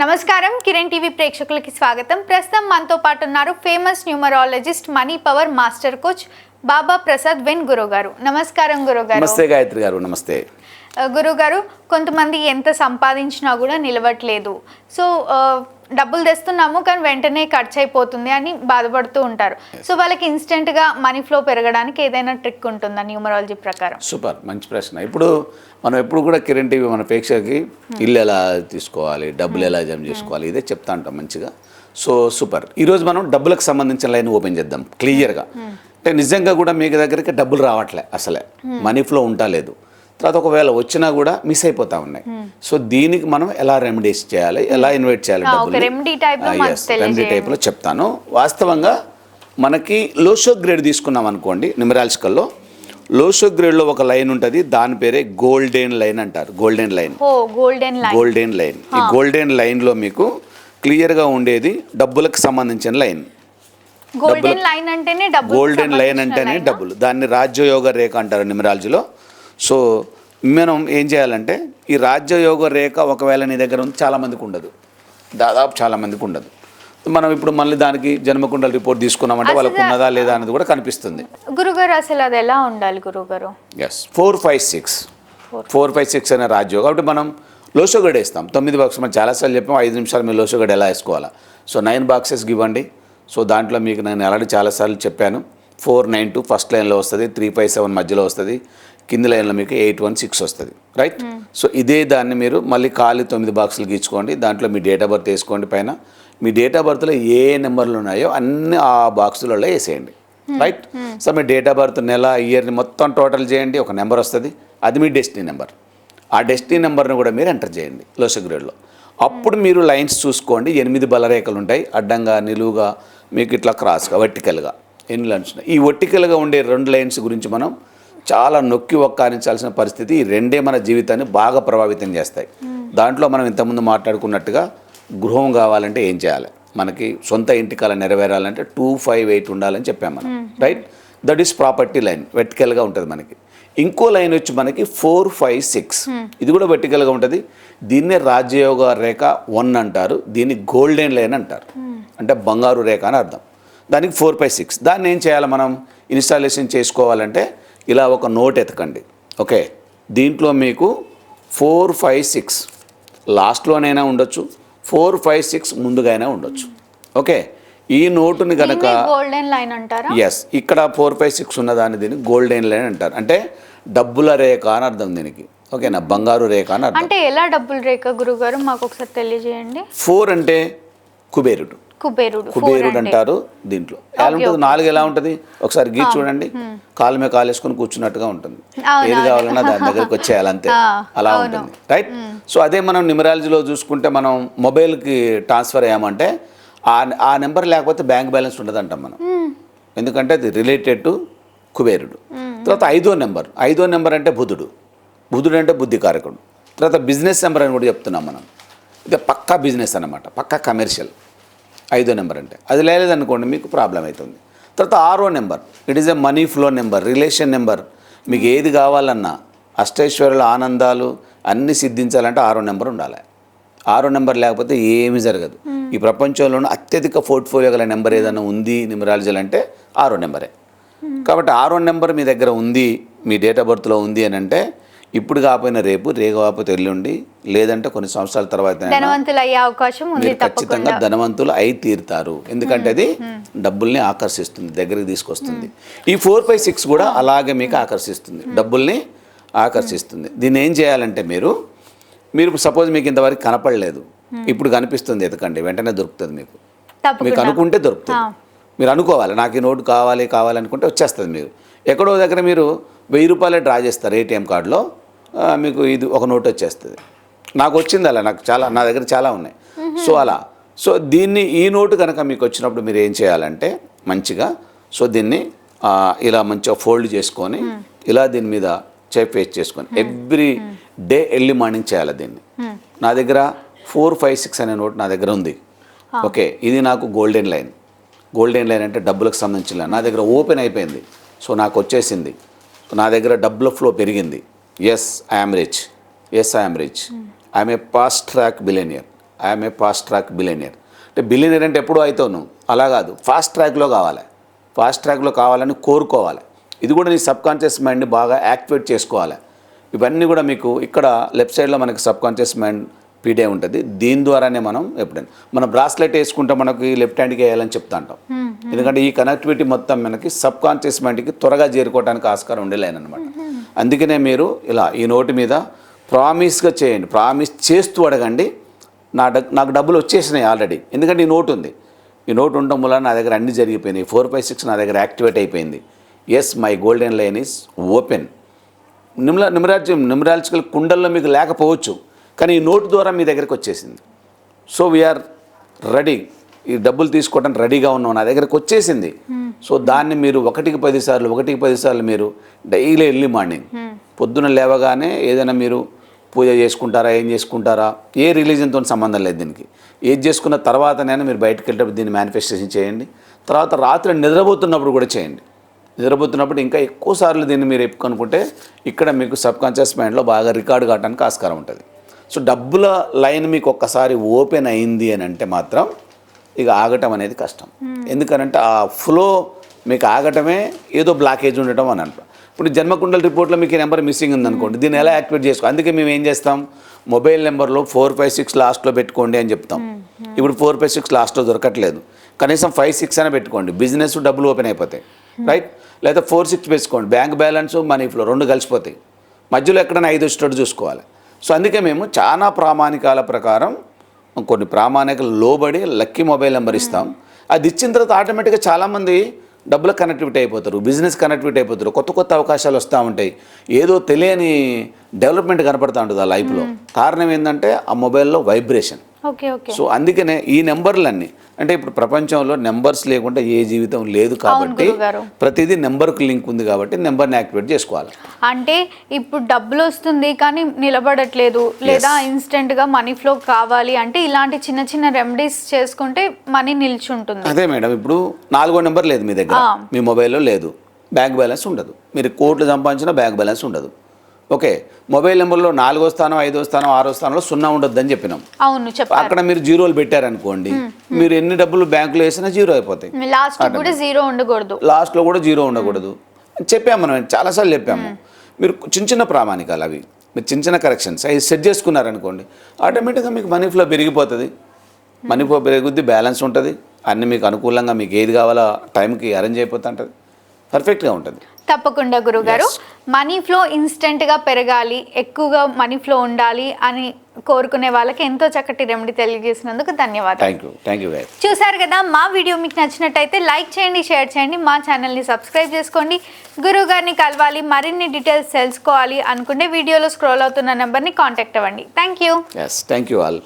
నమస్కారం. కిరణ్ టీవీ ప్రేక్షకులకి స్వాగతం. ప్రస్తుతం మనతో పాటు ఉన్నారు famous numerologist money power master coach Baba Prasad when గురువు గారు నమస్కారం గురువు గారు నమస్తే గాయత్రి గారు నమస్తే. గురువు గారు కొంతమంది ఎంత సంపాదించినా కూడా నిలవట్లేదు. సో డబ్బులు తెస్తున్నాము కానీ వెంటనే ఖర్చు అయిపోతుంది అని బాధపడుతూ ఉంటారు. సో వాళ్ళకి ఇన్స్టెంట్గా మనీ ఫ్లో పెరగడానికి ఏదైనా ట్రిక్ ఉంటుందా న్యూమరాలజీ ప్రకారం? సూపర్ మంచి ప్రశ్న. ఇప్పుడు మనం ఎప్పుడు కూడా కిరణ్ టీవీ మన ప్రేక్షకులకి ఇల్లు ఎలా తీసుకోవాలి డబ్బులు ఎలా జమ చేసుకోవాలి ఇదే చెప్తా ఉంటాం మంచిగా. సో సూపర్ ఈరోజు మనం డబ్బులకు సంబంధించిన లైన్ ఓపెన్ చేద్దాం క్లియర్గా. అంటే నిజంగా కూడా మీకు దగ్గరికి డబ్బులు రావట్లే అసలే. మనీ ఫ్లో ఉంటాలేదు తర్వాత ఒకవేళ వచ్చినా కూడా మిస్ అయిపోతా ఉన్నాయి. సో దీనికి మనం ఎలా రెమెడీస్ చేయాలి? ఎలా ఇన్వైట్ చేయాలి డబ్బులు రెమెడీ టైప్లో చెప్తాను. వాస్తవంగా మనకి లోషో గ్రేడ్ తీసుకున్నాం అనుకోండి న్యూమరాలజికల్లో లోషో గ్రేడ్లో ఒక లైన్ ఉంటుంది దాని పేరే గోల్డెన్ లైన్ అంటారు. Golden line golden line golden line ఈ గోల్డెన్ లైన్లో మీకు క్లియర్గా ఉండేది డబ్బులకు సంబంధించిన లైన్ గోల్డెన్ లైన్ అంటేనే డబ్బు గోల్డెన్ లైన్ అంటేనే డబ్బులు. దాన్ని రాజ్యయోగ రేఖ అంటారు న్యూమరాలజీలో సో మనం ఏం చేయాలంటే ఈ రాజ్యయోగ రేఖ ఒకవేళ నీ దగ్గర ఉంది చాలా మందికి ఉండదు. దాదాపు చాలా మందికి ఉండదు. మనం ఇప్పుడు మళ్ళీ దానికి జన్మకుండల రిపోర్ట్ తీసుకున్నామంటే వాళ్ళకు ఉన్నదా లేదా అనేది కూడా కనిపిస్తుంది. గురుగారు అసలు అది ఎలా ఉండాలి గురుగారు? Yes four five six four five six అనే రాజ్యోగం. కాబట్టి మనం లోసోగడ్ వేస్తాం. తొమ్మిది బాక్స్ మనం చాలాసార్లు చెప్పాం ఐదు నిమిషాలు మీరు లోసోగడ్ ఎలా వేసుకోవాలా. సో నైన్ బాక్సెస్ ఇవ్వండి సో దాంట్లో మీకు నేను ఆల్రెడీ చాలాసార్లు చెప్పాను. ఫోర్ నైన్ టూ ఫస్ట్ లైన్లో వస్తుంది త్రీ ఫైవ్ సెవెన్ మధ్యలో వస్తుంది కింది లైన్లో మీకు ఎయిట్ వన్ సిక్స్ వస్తుంది రైట్ సో ఇదే దాన్ని మీరు మళ్ళీ ఖాళీ తొమ్మిది బాక్సులు గీచుకోండి దాంట్లో మీ డేట్ ఆఫ్ బర్త్ వేసుకోండి పైన. మీ డేట్ ఆఫ్ బర్త్లో ఏ నెంబర్లు ఉన్నాయో అన్ని ఆ బాక్సులలో వేసేయండి రైట్ సో మీ డేట్ ఆఫ్ బర్త్ నెల ఇయర్ని మొత్తం టోటల్ చేయండి ఒక నెంబర్ వస్తుంది అది మీ డెస్టినీ నెంబర్. ఆ డెస్టినీ నెంబర్ని కూడా మీరు ఎంటర్ చేయండి లోసగ్రేడ్లో అప్పుడు మీరు లైన్స్ చూసుకోండి ఎనిమిది బలరేఖలు ఉంటాయి అడ్డంగా నిలువుగా మీకు ఇట్లా క్రాస్గా వర్టికల్గా ఎన్ని లైన్స్ ఉన్నాయి ఈ వర్టికల్గా ఉండే రెండు లైన్స్ గురించి మనం చాలా నొక్కి ఒక్కారించాల్సిన పరిస్థితి ఈ రెండే మన జీవితాన్ని బాగా ప్రభావితం చేస్తాయి. దాంట్లో మనం ఇంతకుముందు మాట్లాడుకున్నట్టుగా గృహం కావాలంటే ఏం చేయాలి? మనకి సొంత ఇంటి కళ నెరవేరాలంటే టూ ఫైవ్ ఎయిట్ ఉండాలని చెప్పాం మనం. Right? That is property line. వెర్టికల్గా ఉంటుంది మనకి. ఇంకో లైన్ వచ్చి మనకి ఫోర్ ఫైవ్ సిక్స్. ఇది కూడా వెర్టికల్గా ఉంటుంది. దీన్నే రాజయోగ రేఖ వన్ అంటారు. దీన్ని గోల్డెన్ లైన్ అంటారు. అంటే బంగారు రేఖ అని అర్థం. దానికి ఫోర్ ఫైవ్ సిక్స్. దాన్ని ఏం చేయాలి మనం? ఇన్స్టాలేషన్ చేసుకోవాలంటే ఇలా ఒక నోట్ ఎతకండి. ఓకే? దీంట్లో మీకు ఫోర్ ఫైవ్ సిక్స్. లాస్ట్లోనైనా ఉండొచ్చు. ఫోర్ ఫైవ్ సిక్స్ ముందుగానే ఉండొచ్చు. ఓకే? ఈ నోటుని కనుక గోల్డెన్ లైన్ అంటారా? ఎస్ ఇక్కడ ఫోర్ ఫైవ్ సిక్స్ ఉన్నదాన్ని దీన్ని గోల్డెన్ లైన్ అంటారు. అంటే డబ్బుల రేఖ అని అర్థం దీనికి. ఓకేనా? బంగారు రేఖ అని అర్థం. అంటే ఎలా డబ్బులు రేఖ గురుగారు? మాకు ఒకసారి తెలియజేయండి. ఫోర్ అంటే కుబేరుడు. కుబేరుడు. అంటారు దీంట్లో. ఎలా ఉంటుంది నాలుగు ఎలా ఉంటుంది? ఒకసారి గీ చూడండి. కాలు మీద కాలు వేసుకొని కూర్చున్నట్టుగా ఉంటుంది. ఏది కావాలన్నా దాని దగ్గరికి వచ్చేయాలి అంతే. ఆ, అలా ఉంటుంది. రైట్ సో అదే మనం న్యూమరాలజీలో చూసుకుంటే మనం మొబైల్కి ట్రాన్స్ఫర్ అయ్యామంటే ఆ ఆ నెంబర్ లేకపోతే బ్యాంక్ బ్యాలెన్స్ ఉండదంటాం మనం. ఎందుకంటే అది రిలేటెడ్ టు కుబేరుడు. తర్వాత ఐదో నెంబర్ ఐదో నెంబర్ అంటే బుధుడు. బుధుడు అంటే బుద్ధికారకుడు తర్వాత బిజినెస్ నెంబర్ అని కూడా చెప్తున్నాం మనం. ఇది పక్కా బిజినెస్ అన్నమాట. పక్కా కమర్షియల్ ఐదో నెంబర్ అంటే. అది లేదనుకోండి మీకు ప్రాబ్లం అవుతుంది. తర్వాత ఆరో number. It is a money flow number relation number మీకు ఏది కావాలన్నా అష్టైశ్వర్యాలు ఆనందాలు అన్నీ సిద్ధించాలంటే ఆరో నెంబర్ ఉండాలి. ఆరో నెంబర్ లేకపోతే ఏమీ జరగదు. ఈ ప్రపంచంలోనే అత్యధిక పోర్ట్ఫోలియో గల నెంబర్ ఏదైనా ఉంది న్యూమరాలజీలు అంటే ఆరో నెంబరే. కాబట్టి ఆరో నెంబర్ మీ దగ్గర ఉంది మీ డేట్ ఆఫ్ బర్త్లో ఉంది అని అంటే ఇప్పుడు కాకపోయినా రేపు రేపు కాకపోతే ఎల్లుండి లేదంటే కొన్ని సంవత్సరాల తర్వాత అయినా ధనవంతులు అయ్యే అవకాశం ఉంది ఖచ్చితంగా ధనవంతులు అయి తీరుతారు. ఎందుకంటే అది డబ్బుల్ని ఆకర్షిస్తుంది దగ్గరికి తీసుకొస్తుంది. ఈ ఫోర్ ఫైవ్ సిక్స్ కూడా అలాగే మీకు ఆకర్షిస్తుంది. డబ్బుల్ని ఆకర్షిస్తుంది. దీన్ని ఏం చేయాలంటే మీరు మీరు సపోజ్ మీకు ఇంతవరకు కనపడలేదు. ఇప్పుడు కనిపిస్తుంది ఎతకండి వెంటనే దొరుకుతుంది మీకు. మీకు అనుకుంటే దొరుకుతుంది. మీరు అనుకోవాలి నాకు ఈ నోటు కావాలి కావాలి అనుకుంటే వచ్చేస్తుంది మీరు. ఎక్కడో దగ్గర మీరు వెయ్యి రూపాయలే డ్రా చేస్తారు ఏటీఎం కార్డులో. మీకు ఇది ఒక నోట్ వచ్చేస్తుంది. నాకు వచ్చింది అలా నాకు చాలా నా దగ్గర చాలా ఉన్నాయి. సో అలా. సో దీన్ని ఈ నోటు కనుక మీకు వచ్చినప్పుడు మీరు ఏం చేయాలంటే మంచిగా సో దీన్ని ఇలా మంచిగా ఫోల్డ్ చేసుకొని ఇలా దీని మీద చేప్ వేస్ట్ చేసుకొని ఎవ్రీ డే ఎర్లీ మార్నింగ్ చేయాలి దీన్ని. నా దగ్గర ఫోర్ ఫైవ్ సిక్స్ అనే నోట్ నా దగ్గర ఉంది. ఓకే ఇది నాకు గోల్డెన్ లైన్. గోల్డెన్ లైన్ అంటే డబ్బులకు సంబంధించిన. నా దగ్గర ఓపెన్ అయిపోయింది. సో నాకు వచ్చేసింది. నా దగ్గర డబ్బుల ఫ్లో పెరిగింది. Yes I'm rich yes I'm rich I'm a fast track billionaire I'm a fast track billionaire అంటే బిలియనియర్ అంటే ఎప్పుడు అవుతావు నువ్వు అలా కాదు. ఫాస్ట్ ట్రాక్లో కావాలి. ఫాస్ట్ ట్రాక్లో కావాలని కోరుకోవాలి. ఇది కూడా నీ సబ్ కాన్షియస్ మైండ్ని బాగా యాక్టివేట్ చేసుకోవాలి. ఇవన్నీ కూడా మీకు ఇక్కడ లెఫ్ట్ సైడ్లో మనకి సబ్ కాన్షియస్ మైండ్ పీడే ఉంటుంది. దీని ద్వారానే మనం ఎప్పుడైనా మన బ్రాస్లెట్ వేసుకుంటే మనకి లెఫ్ట్ హ్యాండ్కి వేయాలని చెప్తా ఉంటాం hmm. ఎందుకంటే ఈ కనెక్టివిటీ మొత్తం మనకి సబ్ కాన్షియస్ మైండ్కి త్వరగా చేరుకోవడానికి ఆస్కారం ఉండలేను అనమాట అందుకనే మీరు ఇలా ఈ నోటి మీద ప్రామిస్గా చేయండి. ప్రామిస్ చేస్తూ అడగండి. నా డ నాకు డబ్బులు వచ్చేసినాయి ఆల్రెడీ ఎందుకంటే ఈ నోట్ ఉంది. ఈ నోట్ ఉండడం వల్ల నా దగ్గర అన్ని జరిగిపోయినాయి. ఫోర్ ఫైవ్ సిక్స్ నా దగ్గర యాక్టివేట్ అయిపోయింది. Yes my golden line is open నిమ్ల నిమరాజ్యం నిమరాల్చికల్ కుండల్లో మీకు లేకపోవచ్చు. కానీ ఈ నోటు ద్వారా మీ దగ్గరికి వచ్చేసింది. సో వీఆర్ రెడీ ఈ డబ్బులు తీసుకోవడానికి రెడీగా ఉన్నాం నా దగ్గరకు వచ్చేసింది. సో దాన్ని మీరు ఒకటికి పదిసార్లు ఒకటికి పదిసార్లు మీరు డైలీ ఎర్లీ మార్నింగ్ పొద్దున లేవగానే ఏదైనా మీరు పూజ చేసుకుంటారా ఏం చేసుకుంటారా ఏ రిలీజన్తో సంబంధం లేదు దీనికి. ఏది చేసుకున్న తర్వాతనైనా మీరు బయటకు వెళ్ళేటప్పుడు దీన్ని మేనిఫెస్టేషన్ చేయండి. తర్వాత రాత్రి నిద్రపోతున్నప్పుడు కూడా చేయండి. నిద్రపోతున్నప్పుడు ఇంకా ఎక్కువ సార్లు దీన్ని మీరు ఎప్పుకొనుకుంటే ఇక్కడ మీకు సబ్ కాన్షియస్ మైండ్లో బాగా రికార్డు కావడానికి ఆస్కారం ఉంటుంది. సో డబ్బుల లైన్ మీకు ఒక్కసారి ఓపెన్ అయింది అని అంటే మాత్రం ఇక ఆగటం అనేది కష్టం. ఎందుకనంటే ఆ ఫ్లో మీకు ఆగటమే ఏదో బ్లాకేజ్ ఉండటం అని అంటాం ఇప్పుడు జన్మకుండల రిపోర్ట్లో మీకు ఈ నెంబర్ మిస్సింగ్ ఉందనుకోండి దీన్ని ఎలా యాక్టివేట్ చేసుకో? అందుకే మేము ఏం చేస్తాం? మొబైల్ నెంబర్లో ఫోర్ ఫైవ్ సిక్స్ లాస్ట్లో పెట్టుకోండి అని చెప్తాం. ఇప్పుడు ఫోర్ ఫైవ్ సిక్స్ లాస్ట్లో దొరకట్లేదు. కనీసం ఫైవ్ సిక్స్ అయినా పెట్టుకోండి. బిజినెస్ డబ్బులు ఓపెన్ అయిపోతాయి. రైట్ లేదా ఫోర్ సిక్స్ పెట్టుకోండి. బ్యాంక్ బ్యాలెన్స్ మనీ ఫ్లో రెండు కలిసిపోతాయి. మధ్యలో ఎక్కడైనా ఐదు వచ్చేటట్టు చూసుకోవాలి. సో అందుకే మేము చాలా ప్రామాణికాల ప్రకారం కొన్ని ప్రామాణికలు లోబడి లక్కీ మొబైల్ నెంబర్ ఇస్తాం. అది ఇచ్చిన తర్వాత ఆటోమేటిక్గా చాలామంది డబ్బుల కనెక్టివిటీ అయిపోతారు బిజినెస్ కనెక్టివిటీ అయిపోతారు. కొత్త కొత్త అవకాశాలు వస్తూ ఉంటాయి. ఏదో తెలియని డెవలప్మెంట్ కనపడుతూ ఉంటుంది ఆ లైఫ్లో కారణం ఏంటంటే ఆ మొబైల్లో వైబ్రేషన్ సో అందుకనే ఈ నెంబర్లన్నీ అంటే ఇప్పుడు ప్రపంచంలో నెంబర్స్ లేకుండా ఏ జీవితం లేదు కాబట్టి. ప్రతిదీ నెంబర్కు లింక్ ఉంది కాబట్టి నెంబర్ని యాక్టివేట్ చేసుకోవాలి. అంటే ఇప్పుడు డబ్బులు వస్తుంది కానీ నిలబడట్లేదు లేదా ఇన్స్టెంట్గా మనీ ఫ్లో కావాలి అంటే ఇలాంటి చిన్న చిన్న రెమెడీస్ చేసుకుంటే మనీ నిల్చుంటుంది. అదే మేడం ఇప్పుడు నాలుగో నెంబర్ లేదు మీ దగ్గర. మీ మొబైల్లో లేదు. బ్యాంక్ బ్యాలెన్స్ ఉండదు. మీరు కోట్లు సంపాదించిన బ్యాంక్ బ్యాలెన్స్ ఉండదు. ఓకే మొబైల్ నెంబర్లో నాలుగో స్థానం ఐదో స్థానం ఆరో స్థానంలో సున్నా ఉండొద్దు అని చెప్పినాం. అవును చెప్పారు. అక్కడ మీరు జీరోలు పెట్టారనుకోండి మీరు ఎన్ని డబ్బులు బ్యాంకులో వేసినా జీరో అయిపోతాయి. లాస్ట్ కూడా జీరో ఉండకూడదు. లాస్ట్లో కూడా జీరో ఉండకూడదు. చెప్పాము మనం చాలాసార్లు చెప్పాము. మీరు చిన్న చిన్న ప్రామాణికాలు అవి మీరు చిన్న చిన్న కరెక్షన్స్ అవి సెట్ చేసుకున్నారనుకోండి ఆటోమేటిక్గా మీకు మనీ ఫ్లో పెరిగిపోతుంది. మనీ ఫ్లో పెరుగుద్ది బ్యాలెన్స్ ఉంటుంది. అన్నీ మీకు అనుకూలంగా మీకు ఏది కావాలో టైంకి అరేంజ్ అయిపోతుంటుంది. పర్ఫెక్ట్గా ఉంటుంది. తప్పకుండా గురుగారు. మనీ ఫ్లో ఇన్స్టెంట్గా పెరగాలి ఎక్కువగా మనీ ఫ్లో ఉండాలి అని కోరుకునే వాళ్ళకి ఎంతో చక్కటి రెమెడీ తెలియజేసినందుకు ధన్యవాదాలు. చూసారు కదా మా వీడియో మీకు నచ్చినట్టయితే లైక్ చేయండి షేర్ చేయండి మా ఛానల్ని సబ్స్క్రైబ్ చేసుకోండి. గురువు గారిని కలవాలి మరిన్ని డీటెయిల్స్ తెలుసుకోవాలి అనుకుంటే వీడియోలో స్క్రోల్ అవుతున్న నెంబర్ని కాంటాక్ట్ అవ్వండి. Thank you thank you all